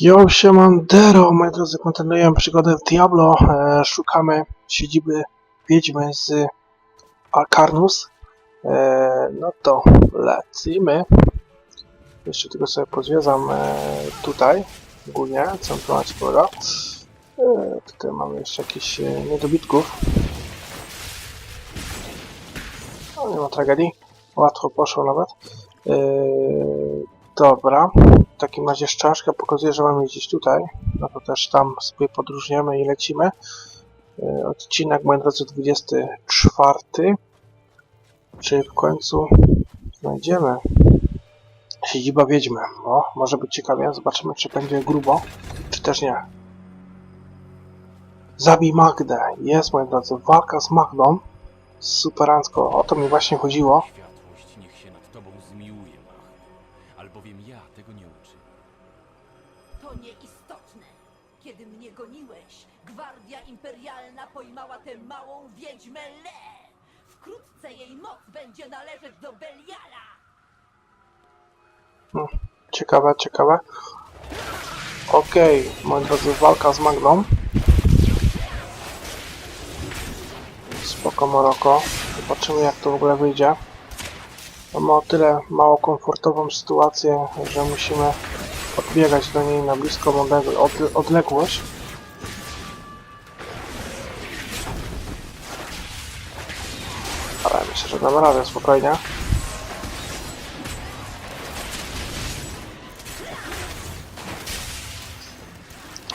Yo, siemandero, moi drodzy, kontynuujemy przygodę w Diablo. E, szukamy siedziby wiedźmy z Alcarnus. E, no to lecimy. Jeszcze tylko sobie pozwiedzam e, tutaj, ogólnie, centrum Explora. E, tutaj mamy jeszcze jakiś e, niedobitków. No, nie ma tragedii. Łatwo poszło nawet. E, dobra. W takim razie szczaszka pokazuje, że mamy gdzieś tutaj. No to też tam sobie podróżniamy i lecimy. E, Odcinek, moi drodzy, 24. Czy w końcu znajdziemy siedziba wiedźmy. O, może być ciekawie. Zobaczymy, czy będzie grubo, czy też nie. Zabij Magdę. Jest, moi drodzy, walka z Magdą. Superancko. O to mi właśnie chodziło. Światłość niech się nad tobą zmiłuje, Mach. Albowiem ja tego nie. To nieistotne. Kiedy mnie goniłeś, Gwardia Imperialna pojmała tę małą wiedźmę Le. Wkrótce jej moc będzie należeć do Beliala. Ciekawe, ciekawe. Okej, moi drodzy, walka z Magdą. Spoko Moroko. Zobaczymy jak to w ogóle wyjdzie. Mamy o tyle mało komfortową sytuację, że musimy podbiegać do niej na bliską odleg- od- odległość. Ale myślę, że damy radę spokojnie.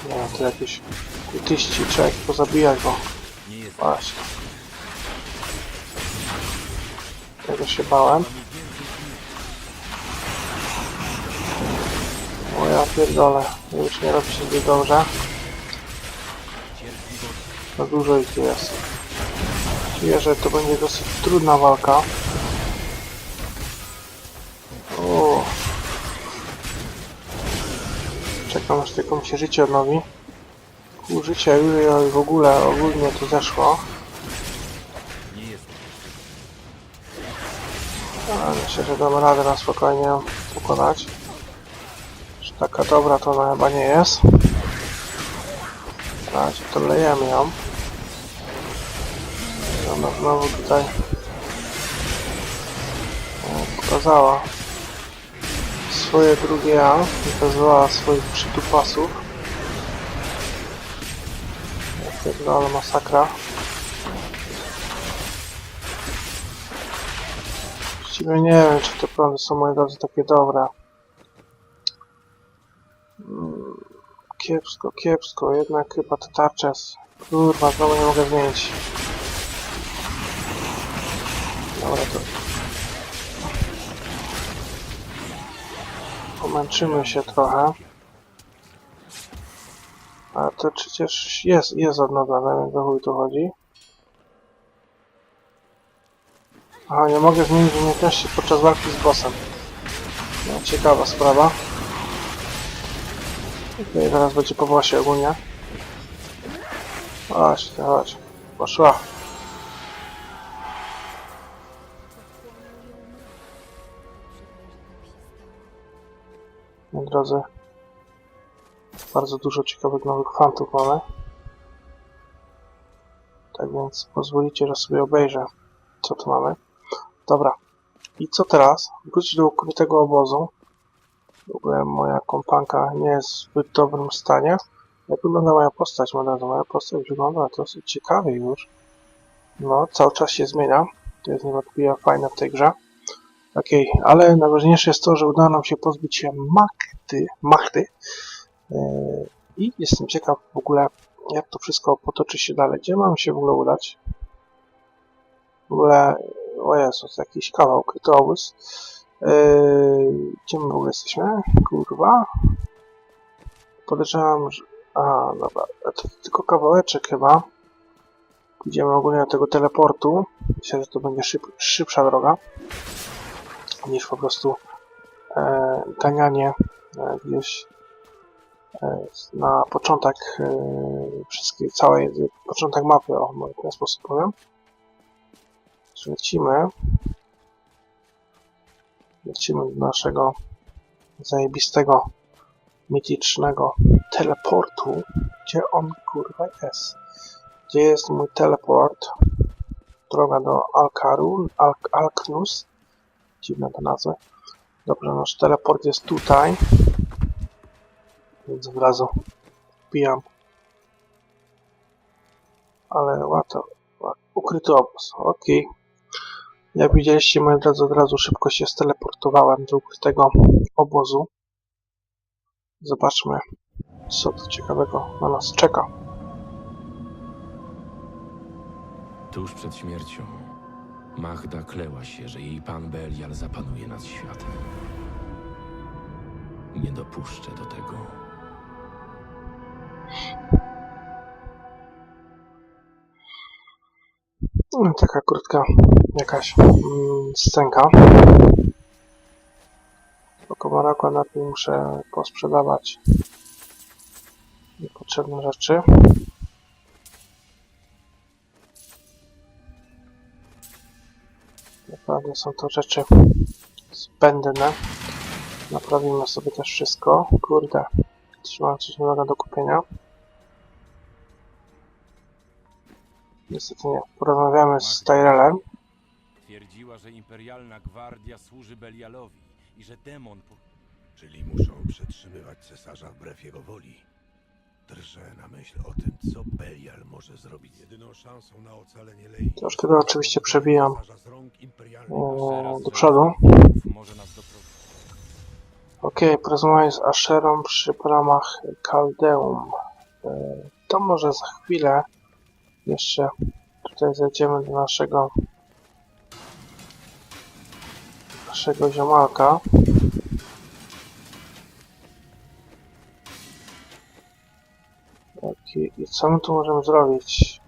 Nie wiem, to jakieś kultyści, trzeba ich pozabijać, bo właśnie. Tego się bałem. Ja pierdolę, już nie robi się zbyt dobrze. Za dużo ich jest. Czuję, że to będzie dosyć trudna walka. O. Czekam aż tylko mi się życie odnowi. Życia już w ogóle ogólnie to zeszło. Ale myślę, że damy radę na spokojnie pokonać. Taka dobra to ona chyba nie jest. Razie to lejemy ją. Ona znowu tutaj pokazała swoje drugie ja. Pokazała swoich przytupasów. Pierdolę masakra. Właściwie nie wiem, czy te prądy są moi drodzy takie dobre. Kiepsko, kiepsko, jednak chyba te tarcze... s- Kurwa, znowu nie mogę zmienić. Dobra, to... Pomęczymy się trochę. A to przecież jest, jest odnowione, więc o chuj tu chodzi. Aha, nie mogę zmienić umiejętności podczas walki z bossem. No, ciekawa sprawa. Okej, zaraz będzie po bossie ogólnie. Chodź, chodź. Poszła. Moi drodzy, bardzo dużo ciekawych nowych fantów mamy. Tak więc pozwolicie, że sobie obejrzę, co tu mamy. Dobra. I co teraz? Wrócić do ukrytego obozu. W ogóle moja kompanka nie jest w zbyt dobrym stanie. Jak wygląda moja postać? Moja, moja postać wygląda dosyć ciekawie już. No, cały czas się zmienia. To jest niewątpliwie fajne w tej grze. Okej, ale najważniejsze jest to, że udało nam się pozbyć się Machty. Machty. Yy, I jestem ciekaw w ogóle, jak to wszystko potoczy się dalej. Gdzie mam się w ogóle udać? W ogóle o Jezus, jakiś kawał ukryty obóz. Yy, gdzie my w ogóle jesteśmy? Kurwa. Podejrzewam, że... Aha, dobra. To tylko kawałeczek chyba. Idziemy ogólnie do tego teleportu. Myślę, że to będzie szyb, szybsza droga. Niż po prostu e, ganianie e, gdzieś e, na początek e, wszystkiej, całej, początek mapy, o, w ten sposób powiem. Lecimy. Lecimy do naszego zajebistego mitycznego teleportu. Gdzie on kurwa jest? Gdzie jest mój teleport? Droga do Alkaru, Al Alknus. Dziwne te nazwy. Dobrze, nasz teleport jest tutaj. Więc od razu wbijam. Ale łato, ukryty obóz. Okej. Jak widzieliście, moi drodzy, od razu szybko się steleportowałem do ukrytego obozu. Zobaczmy, co tu ciekawego na nas czeka. Tuż przed śmiercią Magda kleła się, że jej pan Belial zapanuje nad światem. Nie dopuszczę do tego. No, Taka krótka jakaś mm, scenka. Po komaraku najpierw muszę posprzedawać niepotrzebne rzeczy. Naprawdę są to rzeczy zbędne. Naprawimy sobie też wszystko. Kurde, trzymam coś nowego do kupienia. Niestety nie. Porozmawiamy z Tyrellem. Twierdziła, że imperialna gwardia służy Belialowi i że demon po... Czyli muszą przetrzymywać cesarza wbrew jego woli. Drżę na myśl o tym, co Belial może zrobić. Jedyną szansą na ocalenie Lei. Troszkę to oczywiście przebijam e, do przodu. może nas doprowadzić. Okej, porozmawiaj z Asherą przy bramach Kaldeum. E, To może za chwilę jeszcze tutaj zejdziemy do naszego naszego ziomalka. Okej, i co my tu możemy zrobić?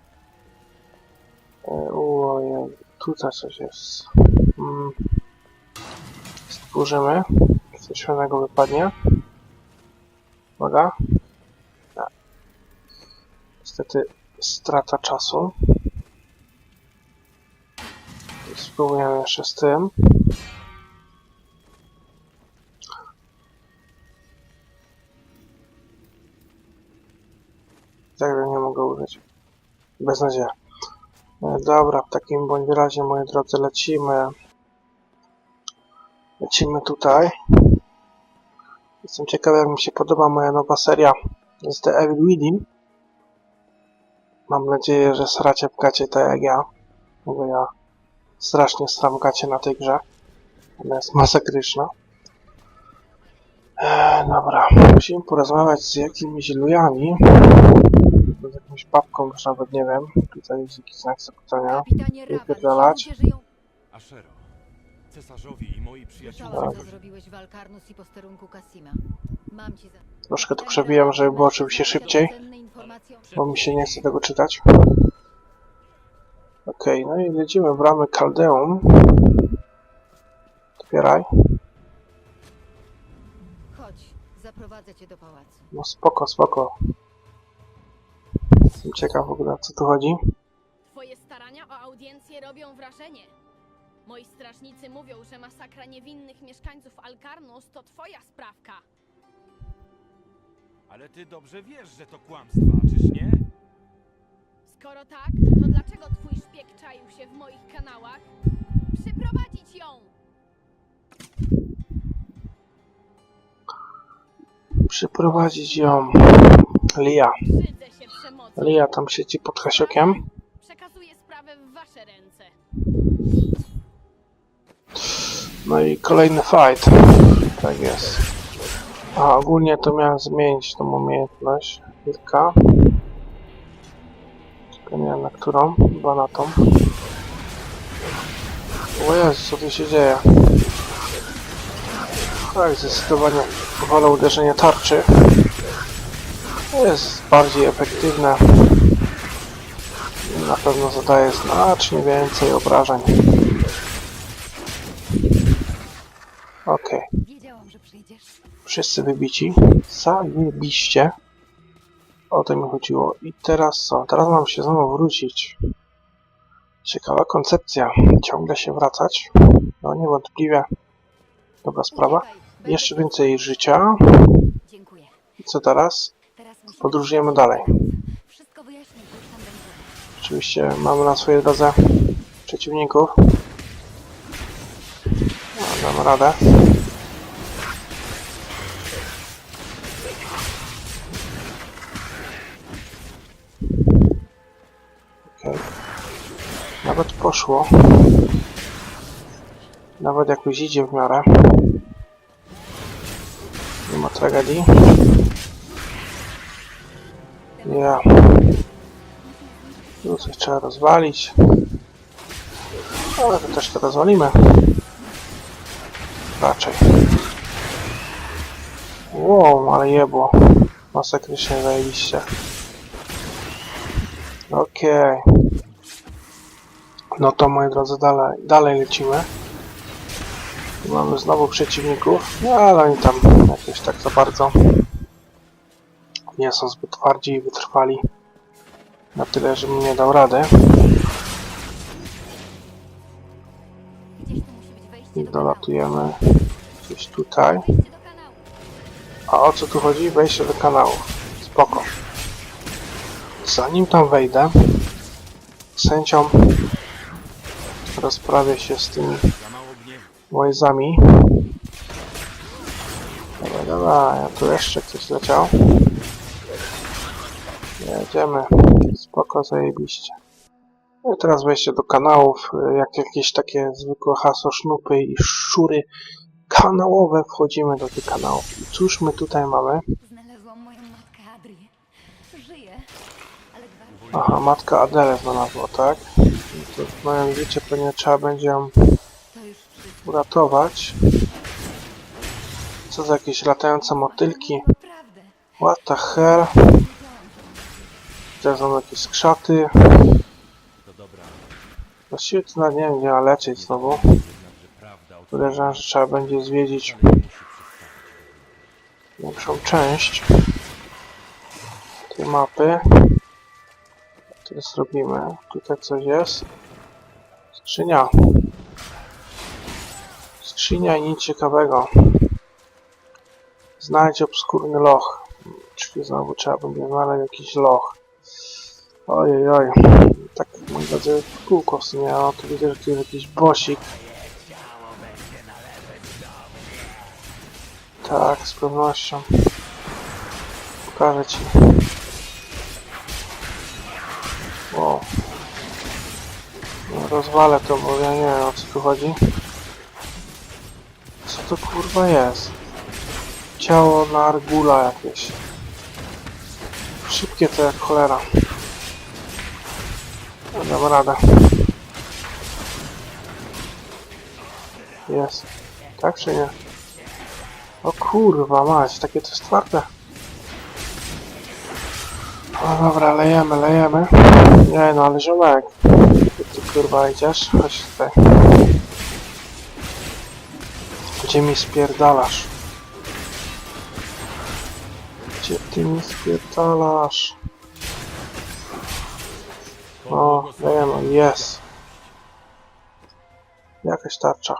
E, tutaj coś jest. Mm. Stworzymy. Coś fajnego wypadnie. Uwaga. Tak. Niestety strata czasu. Spróbujemy jeszcze z tym. Bez nadzieja. E, Dobra, w takim bądź razie, moi drodzy, lecimy. Lecimy tutaj. Jestem ciekawy, jak mi się podoba moja nowa seria z The Evil Within. Mam nadzieję, że sracie w gacie tak jak ja. Bo ja strasznie sram gacie na tej grze. Ona jest masakryczna. Eee, dobra, musimy porozmawiać z jakimiś lujami. Jakąś babką, już nawet nie wiem. Tutaj jest jakiś znak zapytania. Wypierdalać. Ashero, cesarzowi i moi przyjaciele... Słyszałam, co zrobiłeś w Alkarnus i posterunku Kasima. Mam ci za... Troszkę to przewijam, żeby było oczywiście szybciej. Bo mi się nie chce tego czytać. Okej, no i lecimy w bramy Kaldeum. Otwieraj. Chodź, zaprowadzę cię do pałacu. No spoko, spoko. Jestem ciekaw w ogóle o co tu chodzi. Twoje starania o audiencję robią wrażenie. Moi strażnicy mówią, że masakra niewinnych mieszkańców Alkarnus to twoja sprawka. Ale ty dobrze wiesz, że to kłamstwa, czyż nie? Skoro tak, to dlaczego twój szpieg czaił się w moich kanałach? Przyprowadzić ją! Przyprowadzić ją. Lia. Brzydzę się przemocą. Lia tam siedzi pod Hasiokiem. Przekazuję sprawę w wasze ręce. No i kolejny fight. Tak jest. A ogólnie to miałem zmienić tą umiejętność. Kilka. Tylko nie wiem na którą. Chyba na tą. O Jezu, co tu się dzieje? Tak, zdecydowanie wolę uderzenie tarczy. Jest bardziej efektywne. Na pewno zadaje znacznie więcej obrażeń. Przyjdziesz. Wszyscy wybici. Zajebiście. O to mi chodziło. I teraz co? Teraz mam się znowu wrócić. Ciekawa koncepcja. Ciągle się wracać. No niewątpliwie. Dobra sprawa. Jeszcze więcej życia. Dziękuję. I co teraz? Podróżujemy dalej. Oczywiście mamy na swojej drodze przeciwników. No, damy radę. Okej. Nawet poszło. Nawet jakoś idzie w miarę. Nie ma tragedii. Ja. Tu coś trzeba rozwalić. Ale to też to rozwalimy. Raczej. Wow, ale jebło. Masakrycznie zajebiście. Okej. No to moi drodzy, dalej, dalej lecimy. Mamy znowu przeciwników, no ale oni tam jakoś tak za bardzo nie są zbyt twardzi i wytrwali na tyle, żebym nie dał wejście I dolatujemy gdzieś tutaj. A o co tu chodzi? Wejście do kanału. Spoko. Zanim tam wejdę, chęcią rozprawię się z tymi łajzami. Dobra, dobra, ja tu jeszcze ktoś leciał. Jedziemy. Spoko, zajebiście. No i teraz wejście do kanałów, y, jak jakieś takie zwykłe hasło sznupy i szczury kanałowe wchodzimy do tych kanałów. I cóż my tutaj mamy? Znalazłam moją matkę Adrię. Żyje, ale Aha, matka Adele znalazła, tak? I to, no jak widzicie, pewnie trzeba będzie ją uratować. Co za jakieś latające motylki? What the hell? Tutaj są jakieś skrzaty. Właściwie to nawet nie wiem, gdzie ma lecieć znowu. Podejrzewam, że trzeba będzie zwiedzić większą część tej mapy. Tu zrobimy. Tutaj coś jest. Skrzynia. Skrzynia i nic ciekawego. Znajdź obskurny loch. Czyli znowu trzeba będzie znaleźć jakiś loch. Ojej, oj. Tak, moi drodzy, kółko w sumie, a tu widzę, że tu jest jakiś bosik. Tak, z pewnością. Pokażę ci. Wow. No, rozwalę to, bo ja nie wiem o co tu chodzi. Co to kurwa jest? Ciało na argula jakieś. Szybkie to jak cholera. No, Dam radę. Jest. Tak czy nie? O kurwa mać, takie to jest twarde. Dobra, lejemy, lejemy. Nie no, ale ziomek. Gdzie ty kurwa idziesz? Chodź tutaj. Gdzie mi spierdalasz? Gdzie ty mi spierdalasz? O, lejemy, jest. Jakaś tarcza.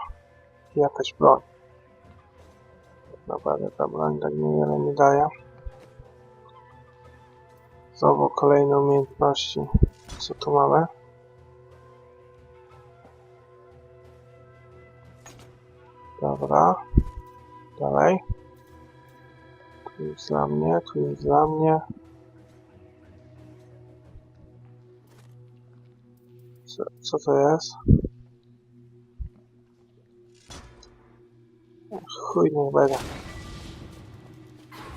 Jakaś broń. Naprawdę ta broń tak niewiele nie daje. Znowu kolejne umiejętności. Co tu mamy? Dobra. Dalej. Tu jest dla mnie, tu jest dla mnie. Co, to jest? Chuj nie będę.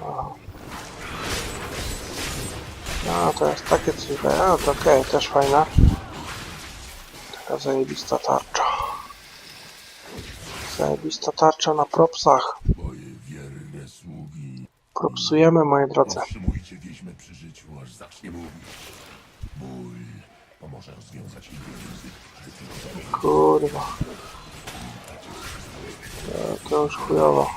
O. No to jest takie coś. No to okej, też fajna. Taka zajebista tarcza. Zajebista tarcza na propsach. Propsujemy, moi drodzy. Powstrzymujcie wiedźmę przy życiu, aż zacznie mówić. Ból pomoże rozwiązać Kurwa. To, to już chujowo.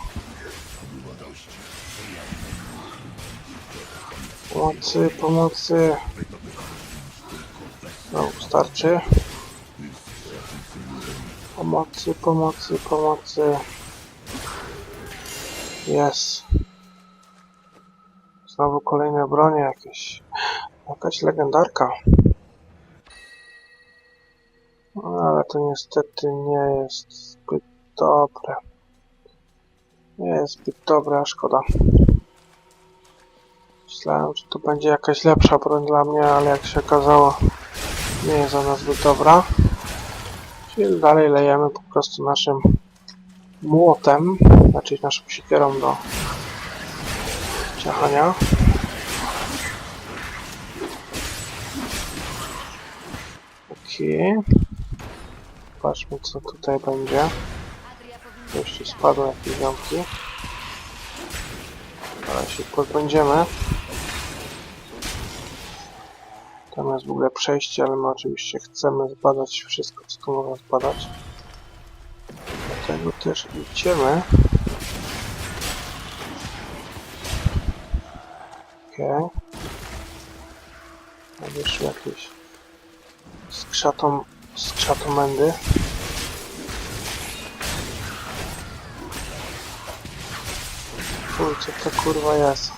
Pomocy, pomocy. No, starczy. Pomocy, pomocy, pomocy. Jest. Znowu kolejne bronie jakieś. Jakaś legendarka. To niestety nie jest zbyt dobre. Nie jest zbyt dobre, a szkoda. Myślałem, że to będzie jakaś lepsza broń dla mnie, ale jak się okazało, nie jest ona zbyt dobra. Czyli dalej lejemy po prostu naszym młotem, znaczy naszą siekierą do ciachania. Okej. Patrzmy co tutaj będzie. Jeszcze spadły jakieś ząbki. Ale się pozbędziemy. Tam jest w ogóle przejście, ale my oczywiście chcemy zbadać wszystko, co tu można zbadać. Dlatego też idziemy. Okej. Okay. Wyszły jakieś skrzatą, skrzatomendy. Fuj, co to kurwa jest?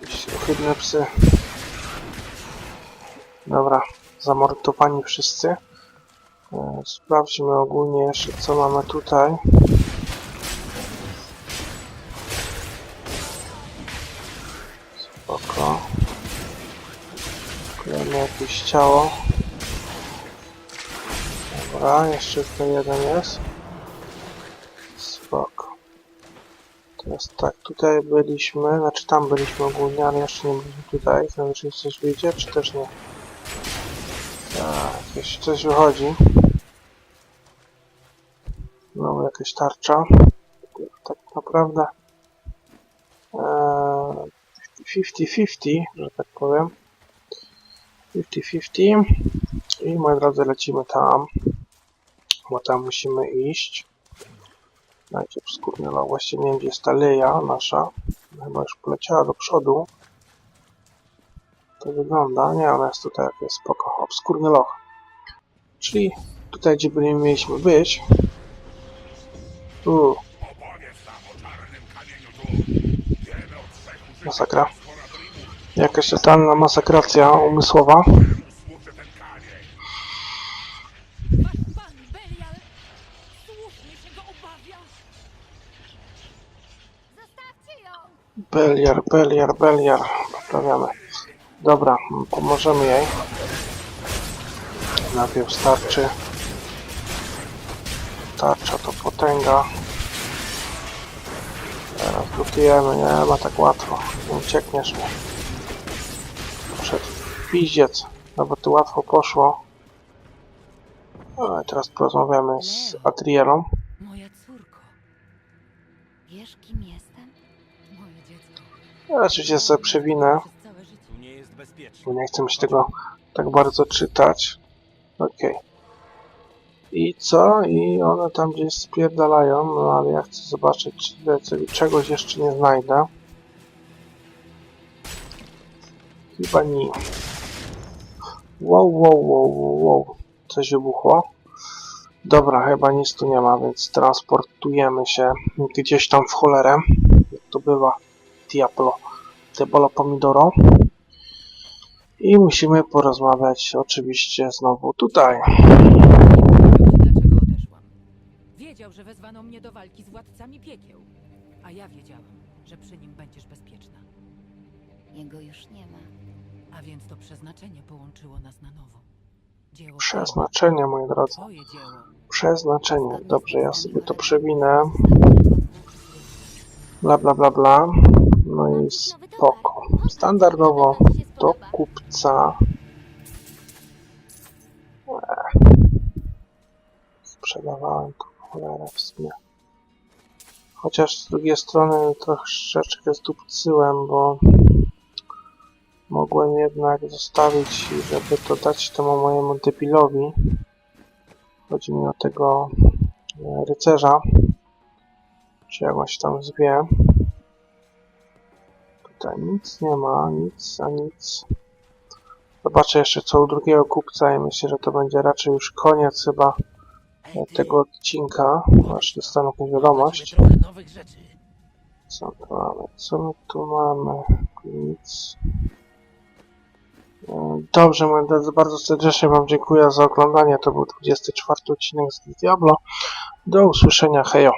Jakieś ohydne psy. Dobra, zamordowani wszyscy. E, Sprawdźmy ogólnie jeszcze co mamy tutaj. Spoko. Kolejne jakieś ciało. Dobra, jeszcze tutaj jeden jest. Spoko. Teraz tak, tutaj byliśmy, znaczy tam byliśmy ogólnie, ale jeszcze nie byliśmy tutaj. Znam, czy coś wyjdzie, czy też nie. Tak, jeśli coś wychodzi. No, jakaś tarcza. Tak naprawdę eee, 50-50, że tak powiem. 50-50 i moi drodzy lecimy tam, bo tam musimy iść. Najpierw skórny loch. Właściwie nie wiem, gdzie jest ta leja nasza. Chyba już poleciała do przodu. To wygląda. Nie, ona jest tutaj. Jest spoko. Obskurny loch. Czyli tutaj, gdzie byli, mieliśmy być. Tu. Masakra. Jakaś totalna masakracja umysłowa. Wasz pan Belial! Beliar, Beliar, Beliar. Poprawiamy. Dobra, pomożemy jej. Najpierw starczy. Tarcza to potęga. Teraz lutujemy, nie ma tak łatwo. Nie uciekniesz mi. Piździec. Nawet tu łatwo poszło. Ale teraz porozmawiamy z Adrielą. Moja córko. Wiesz, kim jestem? Moje dziecko. Ja oczywiście sobie przewinę. Przez całe życie. Tu nie jest bezpiecznie. bo nie chcę mi się tego tak bardzo czytać. Okej. I co? I one tam gdzieś spierdalają, no ale ja chcę zobaczyć, czy czegoś jeszcze nie znajdę. Chyba nie. Wow, wow, wow, wow, wow. Coś wybuchło. Dobra, chyba nic tu nie ma, więc transportujemy się gdzieś tam w cholerę. Jak to bywa. Diablo. Diablo pomidoro. I musimy porozmawiać oczywiście znowu tutaj. dlaczego odeszłam. Wiedział, że wezwano mnie do walki z władcami piekieł. A ja wiedziałam, że przy nim będziesz bezpieczna. Jego już nie ma. A więc to przeznaczenie połączyło nas na nowo. Dzieło Przeznaczenie, moi drodzy. Twoje dzieło. Przeznaczenie. Dobrze, ja sobie to przewinę. Bla, bla, bla, bla. No i spoko. Standardowo do kupca. Eee. Sprzedawałem to w cholerę w sumie. Chociaż z drugiej strony troszeczkę zdupcyłem, bo mogłem jednak zostawić, żeby to dać temu mojemu debilowi. Chodzi mi o tego e, rycerza. Czy jak on się tam zwie. Tutaj nic nie ma, nic a nic. Zobaczę jeszcze co u drugiego kupca i myślę, że to będzie raczej już koniec chyba e, tego odcinka. Aż dostanę jakąś wiadomość. Co tu mamy? Co my tu mamy? Nic. Dobrze, moi drodzy, bardzo serdecznie Wam dziękuję za oglądanie. To był 24 odcinek z Diablo. Do usłyszenia, hejo.